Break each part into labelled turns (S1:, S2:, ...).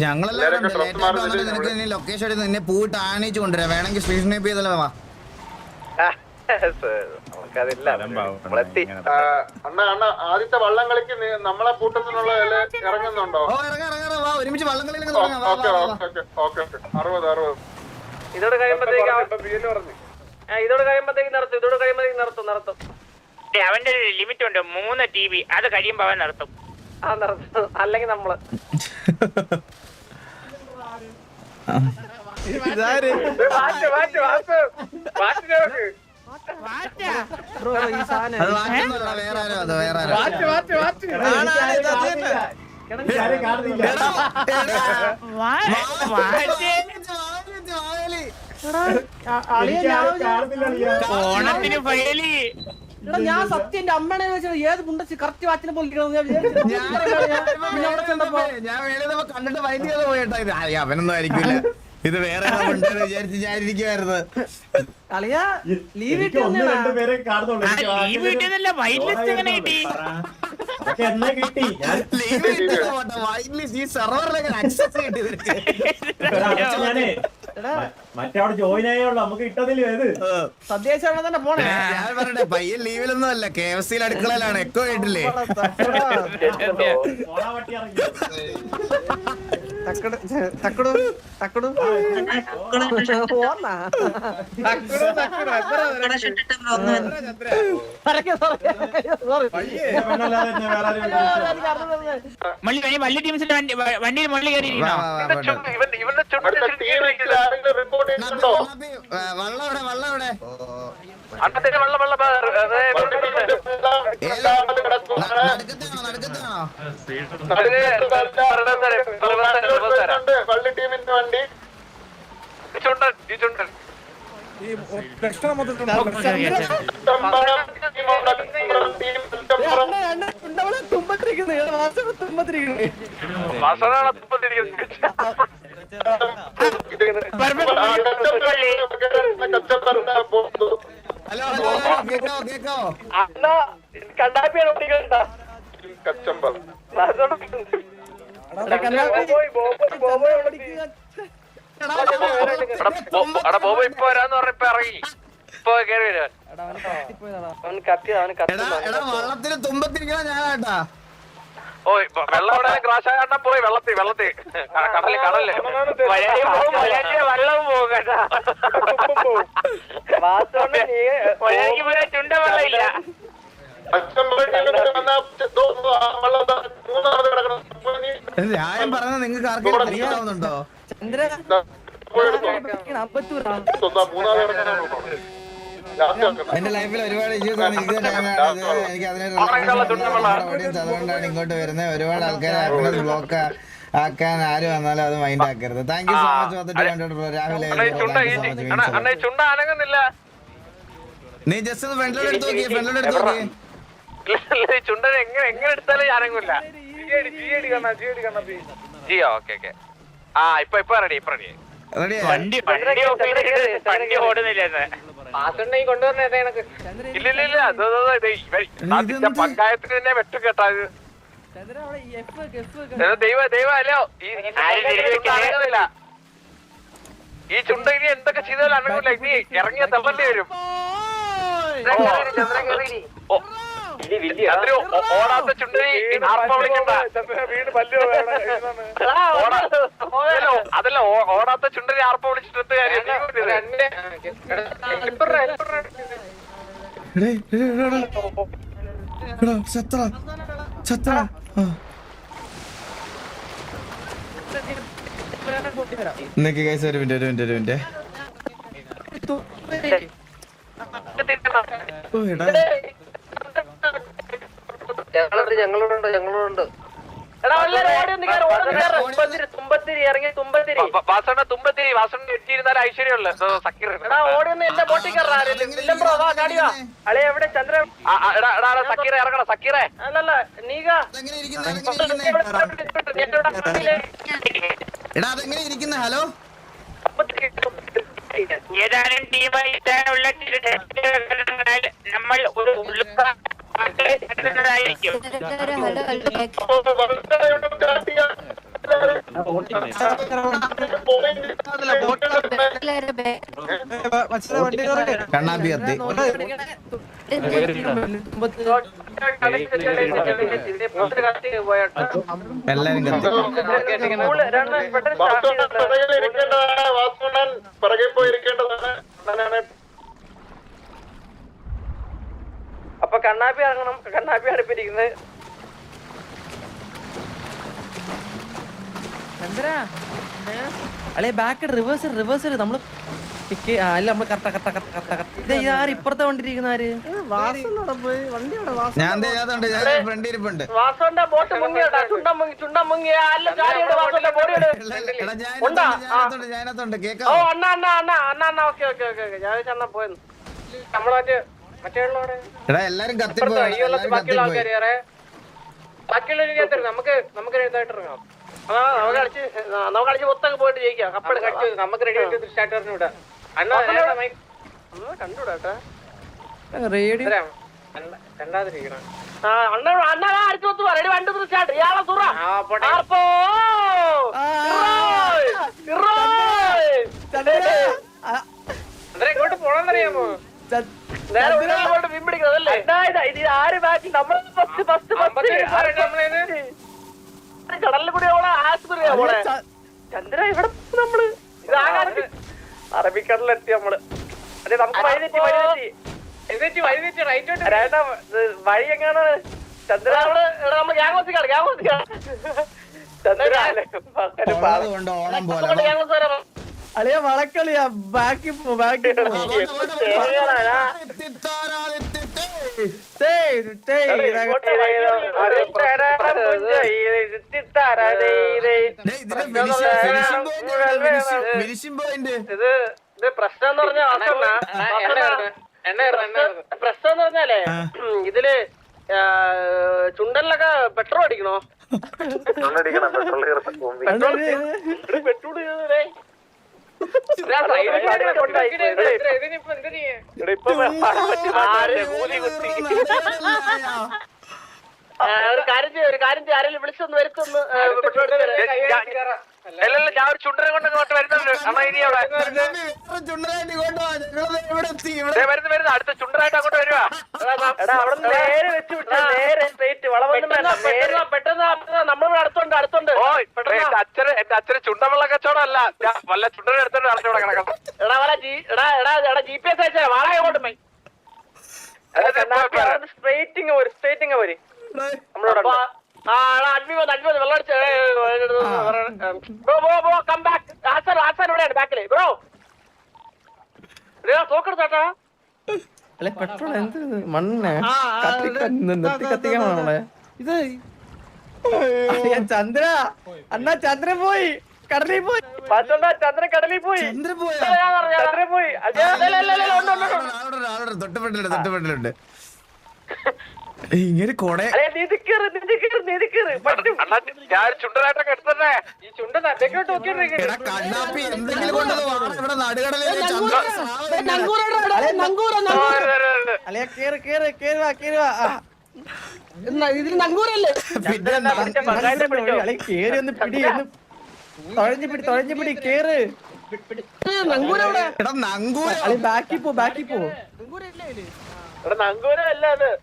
S1: ഞങ്ങളെല്ലാവരും ലൊക്കേഷൻ എടുത്ത് നിന്നെ പോയിട്ട് ആനയിച്ച് കൊണ്ടുവരാം? വേണമെങ്കിൽ സ്റ്റേഷനിൽ പോയി ചെയ്തല്ലോ വാ.
S2: ആദ്യത്തെ വള്ളം കളിക്ക് നമ്മളെ കൂട്ടത്തിനുള്ള ഇറങ്ങുന്നുണ്ടോ?
S1: ഒരുമിച്ച് വള്ളം
S2: അറുപത് അറുപത്.
S3: ഇതോട് കഴിയുമ്പോഴത്തേക്ക്
S2: പറഞ്ഞു.
S3: ഇതോട് കഴിയുമ്പോഴത്തേക്ക് നടത്തും ഇതോട് കഴിയുമ്പോഴത്തേക്ക് നിർത്തും
S4: ഏ, അവന്റെ ഒരു ലിമിറ്റ് ഉണ്ട്. മൂന്ന് ടി ബി അത് കഴിയുമ്പോ അവൻ
S3: നിർത്തും അല്ലെങ്കിൽ നമ്മൾ.
S4: ഓണത്തിന് ഫയലി.
S5: എടാ ഞാൻ സത്യം എന്റെ അമ്മനെ വെച്ചാൽ ഏത് മുണ്ടച്ച് കറക്റ്റ് വാച്ചിനെ പോലിരിക്കണം ഞാൻ വിചാരിച്ചു. പിന്നെ അവിടെ ചെന്നപ്പോ
S1: ഞാൻ വേണേ കണ്ടിട്ട് മൈൻഡ് ചെയ്ത് പോയിട്ടാ. ഇത് ആ, അവനൊന്നും ആയിരിക്കില്ല. ഇത് വേറെ ഉണ്ടെന്ന് വിചാരിച്ച് ഞാൻ ഇരിക്കുവായിരുന്നു.
S5: അളിയാ ലീവ്
S6: എനിക്ക് ഒന്ന് കാണുന്നുള്ളൂ. എനിക്ക്
S4: വൈറ്റ് ലിസ്റ്റ് എങ്ങനെ കിട്ടി?
S6: അതൊക്കെ എന്നെ കിട്ടി. ഞാൻ
S1: ഈ സെർവറിലേക്ക് കിട്ടി നിനക്ക്.
S6: ഞാനേ മറ്റവിടെ ജോയിൻ ആയുള്ളൂ നമുക്ക് ഏത്
S5: തന്നെ പോണേ
S1: ഞാൻ പറയട്ടെ പയ്യൻ ലീവിലൊന്നും അല്ല കെ എഫ് സിയിൽ അടുക്കളയിലാണ് എക്കോ ആയിട്ടില്ലേ
S4: മള്ളി വള്ളി ടീംസിന്റെ വണ്ടി വണ്ടിയിൽ മള്ളി
S1: കയറി വള്ളം എവിടെ വള്ളം
S3: അണ്ണത്തിന്റെ വെള്ളം വെള്ളം
S1: നടുക്കത്താണോ
S2: ടീമിന്റെ വണ്ടി. പോകുന്നു
S1: ഹലോ ഹലോ ഹലോ, കേക്കോ.
S3: അണ്ണാ കണ്ടാപ്പിയാണ് ഓടിക്കണ്ട
S2: കച്ചമ്പർ
S3: എടാ ബോബോ ഇപ്പൊ വരാന്ന് പറഞ്ഞ ഇപ്പൊ ഇറങ്ങി. ഇപ്പൊ കേറി
S1: എടാ വള്ളത്തിന് തുമ്പത്തിരിക്കണ ഞാനാട്ടാ.
S3: ഓ ഇപ്പൊ വെള്ളം അവിടെ ക്രാഷ് ആകാണ്ട പോയി വെള്ളത്തിൽ വെള്ളത്തിൽ കടൽ കടൽ.
S4: മലയാളി പോകും കേട്ടാ. ചുണ്ട വെള്ളം
S2: കിടക്കണം
S1: ന്യായം പറഞ്ഞ നിങ്ങൾക്ക് ആർക്കെങ്കിലും അറിയാവുന്നുണ്ടോ?
S5: ചന്ദ്ര
S1: എന്റെ ലൈഫിൽ ഒരുപാട് ഇഷ്യൂസ് ആണ്. എനിക്ക് അതുകൊണ്ടാണ് ഇങ്ങോട്ട് വരുന്നത്. ഒരുപാട് ആൾക്കാർ ഹാപ്പിനെസ് ബ്ലോക്ക് ആക്കാൻ ആര് വന്നാലും അത് മൈൻഡ് ആക്കരുത്. താങ്ക് യു സോ മച്ച് വന്നിട്ട് രാവിലെ
S3: അണ്ണാ ചുണ്ട ഈ അണ്ണാ അണ്ണാ ചുണ്ട അനങ്ങുന്നില്ല.
S1: നീ ജസ്റ്റ് ഒന്ന് ഫ്രണ്ടിലോട്ട് എടുത്ത് നോക്കി ഫ്രണ്ടിലോട്ട് എടുത്ത് നോക്കി.
S3: ചുണ്ടൻ എങ്ങനെ എങ്ങനെ എടുത്താലും ഞാൻ അനങ്ങില്ല ജിയോ ഓക്കെ ഓക്കെ ആ ഇപ്പൊ ഇപ്പൊ റെഡി ഇപ്പൊ റെഡി
S4: വണ്ടി വണ്ടി വണ്ടി ഓടുന്നില്ല
S3: ഇല്ല ഇല്ല ഇല്ല അത് പഞ്ചായത്തിന് തന്നെ വെട്ടു കേട്ടാ ദൈവ ദൈവ അല്ലോ ഈ ചുണ്ട ഇനി എന്തൊക്കെ ചെയ്താലും അനങ്ങില്ല ഇനി ഇറങ്ങിയ തള്ളണ്ടി വരും ഓ- ഓടാത്ത ചുണ്ടരി ആർപ്പ വിളിക്കണ്ട. അതല്ല, ഓടാത്ത ചുണ്ടരി ആർപ്പ വിളിച്ചിട്ട് കാര്യം.
S1: ചത്ര ചത്ര നിനക്ക് കൈസ് ഒരു മിനിറ്റ് ഒരു മിനിറ്റ് ഒരു മിനിറ്റ് ഓ എടാ.
S3: ഞങ്ങളുണ്ട് ഞങ്ങളുണ്ട്. ഞങ്ങളുണ്ട് തുമ്പത്തിരി എത്തിയിരുന്നാൽ ഐശ്വര്യമുള്ള. സക്കീർ
S5: എവിടെ? ചന്ദ്ര
S3: സക്കീറെ ഇറങ്ങണം സക്കീറെ.
S5: അല്ലല്ല നീക?
S1: എടാ അതെങ്ങനെ ഇരിക്കുന്ന? ഹലോ?
S4: ഏതാനും ടീമായി നമ്മൾ ഒരു ഉൾക്ക
S1: കണ്ണാപ്പി കത്തി എല്ലാരും കത്തി.
S2: വാസുണ്ണൻ പിറകിൽ
S7: അപ്പൊ കണ്ണാപ്പി ഇറങ്ങണം. കണ്ണാപ്പി അടുപ്പിരിക്കുന്നത്
S5: നമ്മളൊക്കെ അല്ലെ ബാക്ക് റിവേഴ്സ് റിവേഴ്സ് നമ്മൾ പിക്ക് അല്ല നമ്മൾ കറക്റ്റ കറക്റ്റ കറക്റ്റ കറക്റ്റ ഇതാര് ഇപ്പുറത്തെ വണ്ടിരിക്കുന്ന ആര്?
S1: ഞാൻ ചെയ്യാത്തോണ്ട് ഞാൻ ഫ്രണ്ട് ഇരിപ്പുണ്ട്.
S7: വാസോന്റെ ബോട്ട് മുങ്ങിയടാ ചുണ്ടൻ മുങ്ങി ചുണ്ടൻ മുങ്ങിയ അല്ല ചാടിയുടെ വാസോന്റെ ബോഡി
S1: എടാ, ഞാനകത്തുണ്ട്, ഞാനകത്തുണ്ട്, ഞാനകത്തുണ്ട്
S7: ഓ
S1: കേക്കാവോ?
S7: അണ്ണ അണ്ണ അണ്ണ അണ്ണ അണ്ണ. Okay okay okay okay. ഞാൻ അണ്ണ പോയെന്ന്. നമ്മളെ മറ്റേ മറ്റേ ഉള്ളവിടെ
S1: എടാ എല്ലാരും കത്തി
S7: ബാക്കിയുള്ള ആൾക്കാർ ഏറെ ബാക്കിയുള്ള നമുക്ക് നമുക്ക് ഇതായിട്ട് ഇറങ്ങാം. നമുക്ക് കളിച്ച് നമുക്ക് കളിച്ച് മൊത്തം പോയിട്ട് ജയിക്കാം. കപ്പട് കളിച്ച് നമുക്ക് റെഡി ആയിട്ട് സ്റ്റാർട്ട് പറഞ്ഞു വിടാം. അണ്ണ കണ്ടുവിടാ കേട്ടാ
S5: റേഡിയോ
S7: രണ്ടാതിരിക്കണം അണ്ണ അണ്ണ അടിച്ചു ഒത്തു റെഡി വണ്ടി സ്റ്റാർട്ട് ഇയാളെ തുറ ആർപ്പോ? ഇങ്ങോട്ട് പോണെന്നറിയാമോ? കടലിൽ കൂടി പോണ ആശുപത്രിയാ പോണേ ചന്ദ്ര ഇവിടെ നമ്മൾ? ഇത് ആകാശത്ത് അറബിക്കടലിലെത്തി നമ്മൾ. അതെ നമുക്ക് വഴി തെറ്റി വഴി തെറ്റി വഴി. തെറ്റി റൈറ്റ് വഴി എങ്ങാണ്? ചന്ദ്ര നമ്മൾ നമ്മൾ ഗ്യാങ്ങോസിക്കാണ് ഗ്യാങ്ങോസിക്കാണ് ചന്ദ്ര
S1: ഉള്ളത് കൊണ്ട്
S5: അളിയ വളക്കളിയാ. ബാക്കി പോ ബാക്കി പോ.
S7: പ്രശ്നം എന്ന് പറഞ്ഞാൽ പ്രശ്നം എന്ന് പറഞ്ഞാലേ ഇതിൽ ചുണ്ടലിലൊക്കെ പെട്രോൾ അടിക്കണോ? പെട്രോൾ പെട്രോൾ ചെയ്തതേ ഒരു കാര്യം ചെയ്യ ഒരു കാര്യം ചെയ്യ. ആരെങ്കിലും വിളിച്ചൊന്ന് വരുത്തൊന്ന് അല്ലല്ല ഞാൻ ഒരു ചുണ്ടനെ കൊണ്ട് ഇങ്ങോട്ട് വരുന്നുണ്ട് അമ്മ ഇനി അവിടെ.
S1: ചുണ്ടനായിട്ട് എത്തി
S7: വരുന്നു വരുന്നു. അടുത്ത ചുണ്ടനായിട്ട് അങ്ങോട്ട് വരുവാ. എടാ അവിടെ നേരെ വെച്ച് വിട്ട നേരെ സ്ട്രേറ്റ് വളവൊന്നും വേണ്ട നേരെ. പെട്ടെന്ന് നമ്മളിവിടെ അടുത്തുണ്ട് അടുത്തുണ്ട്. പെട്ടെന്ന് അച്ഛന് എന്റെ അച്ഛന് ചുണ്ടവെള്ള കച്ചവടം അല്ല. വല്ല ചുണ്ടനെ എടുത്തോണ്ട് കിടക്കണം. എടാ വല ജി എടാ എടാ എടാ ജി പി എസ് അയച്ചാ. വാള അങ്ങോട്ട് പോയി. സ്ട്രേറ്റിങ് ഒരു സ്ട്രേറ്റിങ് പോര് നമ്മളോട്
S5: അല്ലെ പെട്രോൾ എന്ത്? മണ്ണ്. നിർത്തി കത്തിക്കാൻ നമ്മളെ? ഇത് ചന്ദ്ര. അണ്ണാ ചന്ദ്രൻ പോയി. കടലിൽ പോയി.
S7: ചന്ദ്രൻ കടലിൽ പോയി.
S1: ചന്ദ്രൻ പോയോ?
S7: ചന്ദ്രൻ പോയി.
S1: തൊട്ടുപെട്ടിലുണ്ട് തൊട്ടുപെട്ടിലുണ്ട് ഇങ്ങനെ കൊടേ കണ്ണാപ്പി എന്തെങ്കിലും കൊണ്ടത് ഇവിടെ
S5: കേറ് കേറ്. ഇതിൽ നങ്കൂരല്ലേ
S1: പിന്നെ
S5: കേറി ഒന്ന് പിടി ഒന്ന് തുഴഞ്ഞു പിടി തുഴഞ്ഞു പിടി കേറ്. ബാക്കി പോ ബാക്കി പോ.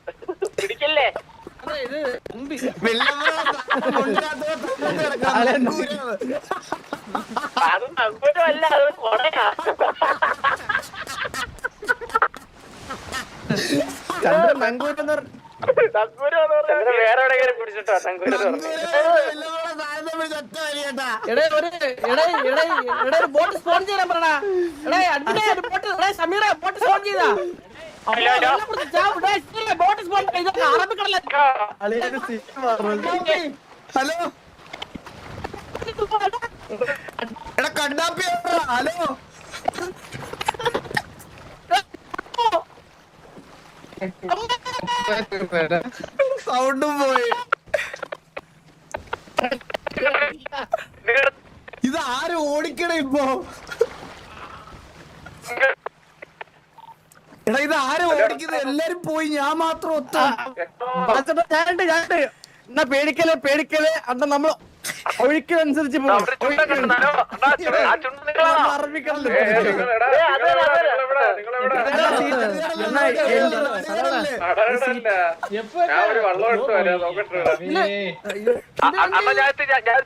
S7: അത്. പിടിക്കല്ലേ? അത് നങ്കൂരം അല്ല അത് കൊടയാ.
S5: പറഞ്ഞ ബോട്ട് സ്പോൺ ചെയ്യാൻ എടേ സമീറ ബോട്ട് സ്പോൺ ചെയ്താ.
S1: ഹലോ എടാ കണ്ണാപ്പി ഹലോ? സൗണ്ടും പോയി. ഇത് ആരും ഓടിക്കണേ ഇപ്പൊ? എടാ ഇത് ആരെ ഓടിക്കുന്നത് എല്ലാരും പോയി ഞാൻ മാത്രം ഒത്ത.
S5: ഞാനുണ്ട് ഞാനുണ്ട് എന്നാ പേടിക്കൽ പേടിക്കൽ അന്ന നമ്മൾ ഒഴുക്കിനനുസരിച്ച് പോകും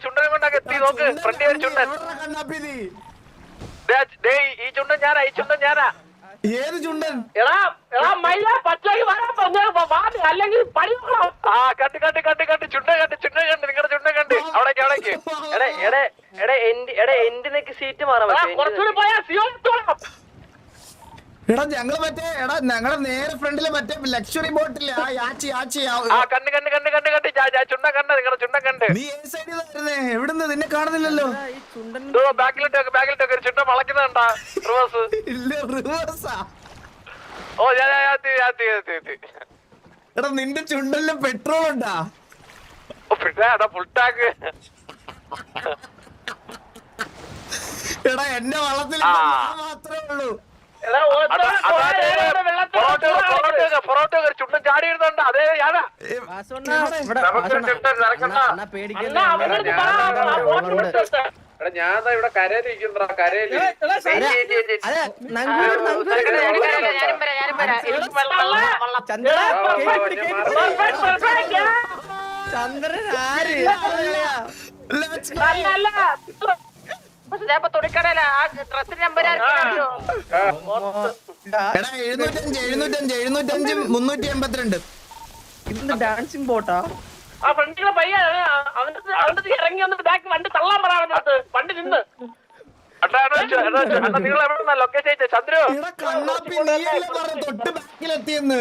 S3: ചുണ്ടൻ കൊണ്ടൊക്കെ നോക്ക് ഫ്രണ്ടി ചുണ്ടൻ. ഈ ചുണ്ടൻ ഞാനാ ഈ ചുണ്ടൻ ഞാനാ.
S1: ഏത് ചുണ്ടൻ?
S3: എടാ എടാ വരാൻ പറഞ്ഞ വാതി അല്ലെങ്കിൽ പണി. ആ കണ്ട് കണ്ട് കണ്ട് കണ്ട് ചുണ്ട കണ്ട് ചുണ്ട കണ്ട് നിങ്ങളുടെ ചുണ്ട കണ്ട്. അവിടേക്ക് അവിടേക്ക്. എടേ എടേ എടേ എന്റെ എടേ എന്റിനേക്ക് സീറ്റ് മാറാൻ കുറച്ചുകൂടി പോയാ സിയോ
S1: എടാ ഞങ്ങൾ മറ്റേ എടാ ഞങ്ങളെ നേരെ ഫ്രണ്ടിൽ മറ്റേ ലക്ഷറി ബോട്ടില്ല ആ യാച്ചി യാച്ചി
S3: കണ്ട് കണ്ട് കണ്ട് കണ്ട് കണ്ട്. ചുണ്ട കണ്ട് നിങ്ങളുടെ ചുണ്ട കണ്ട്.
S1: നീ ഏത് സൈഡിൽ വരുന്നേ? എവിടുന്ന്? നിന്നെ കാണുന്നില്ലല്ലോ.
S5: ഈ ചുണ്ടൻ
S3: ബാക്കിലോട്ട് ബാക്കിലോട്ട് ഒരു ചുണ്ട വളക്കുന്നുണ്ടാ റിവേഴ്സ്.
S1: ഇല്ല റിവേഴ്സാ.
S3: ഓ ഞാൻ.
S1: എടാ നിന്റെ ചുണ്ടല്ല പെട്രോൾ ഉണ്ടാ?
S3: ഓ പിന്നെ എടാ ഫുൾ ടാങ്ക്
S1: എടാ എന്റെ വള്ളത്തിൽ. മാത്രമേ ഉള്ളൂ.
S8: ഞാൻ ഇവിടെ കരയിലിരിക്കുന്ന
S5: കരയിൽ. ചന്ദ്രൻ ആര്?
S1: Let's go. എടാ എഴുന്നൂറ്റഞ്ച് എഴുന്നൂറ്റഞ്ച് എഴുന്നൂറ്റഞ്ച് മുന്നൂറ്റി എൺപത്തിരണ്ട്
S5: ഇന്ന് ഡാൻസിങ് ബോട്ടാ
S3: ആ? ഫ്രണ്ടിലെ പയ്യൻ അവന്റെ അവന്റെ ഇറങ്ങി വന്നിട്ട് ബാക്ക് വണ്ടി തള്ളാൻ പറയാൻ വണ്ടി നിന്ന്. നിങ്ങൾ എവിടെ ലൊക്കേഷൻ ചന്ദ്രു.
S1: തൊട്ട് ബാക്കിലെത്തിയെന്ന്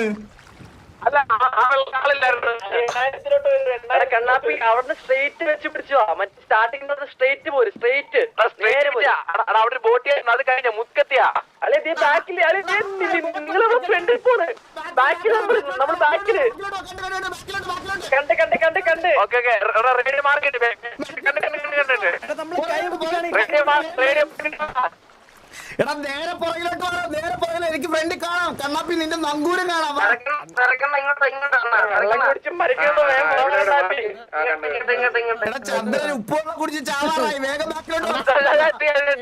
S3: അല്ല കണ്ണാപ്പി അവിടുന്ന് സ്ട്രേറ്റ് വെച്ച് പിടിച്ചോ? മറ്റേ സ്റ്റാർട്ടിംഗ് സ്ട്രേറ്റ് പോര് സ്ട്രേറ്റ് അവിടെ ബോട്ടി അത് കഴിഞ്ഞ മുക്കത്തിയാ? അല്ലെ ബാക്കിൽ നിങ്ങൾ ഫ്രണ്ടിൽ പോണ്. ബാക്കിൽ നമ്മൾ നമ്മൾ ബാക്കിൽ കണ്ട് കണ്ട് കണ്ട് കണ്ട്. ഓക്കെ ഓക്കെ റേഡിയോ മാർക്കറ്റ് കണ്ട് കണ്ട് കണ്ട് കണ്ടിട്ട്
S5: എടാ,
S1: എടാ നേരെ പുറകിലോട്ട് വാ നേരെ പുറകിൽ എനിക്ക് ഫ്രണ്ടിൽ കാണാം കണ്ണാപ്പി നിന്റെ നങ്കൂരം കാണാം വാ. എടാ ചന്ദ്രൻ ഉപ്പുവെള്ളം കുടിച്ച് ചാവാറായി വേഗം ബാക്കിലോട്ട് വാ.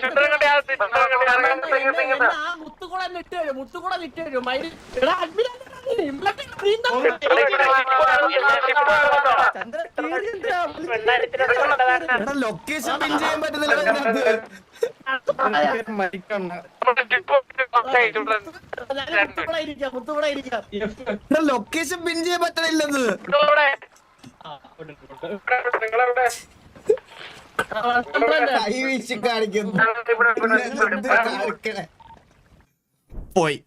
S3: ചുണ്ടൻ കണ്ട് എടാ, ചുണ്ടൻ കണ്ട് ഞാൻ ഇങ്ങോട്ട് ഇങ്ങോട്ട് ഇങ്ങോട്ട്
S5: ചന്ദ്ര തീരെ എന്തിനാ
S1: എടാ ലൊക്കേഷൻ പിൻ ചെയ്യാൻ പറ്റുന്നില്ല ഇതിനകത്ത്. ലൊക്കേഷൻ പിൻ ചെയ്യാൻ പറ്റണില്ലെന്ന്. കൈ വീശി കാണിക്കുന്നു? പോയി.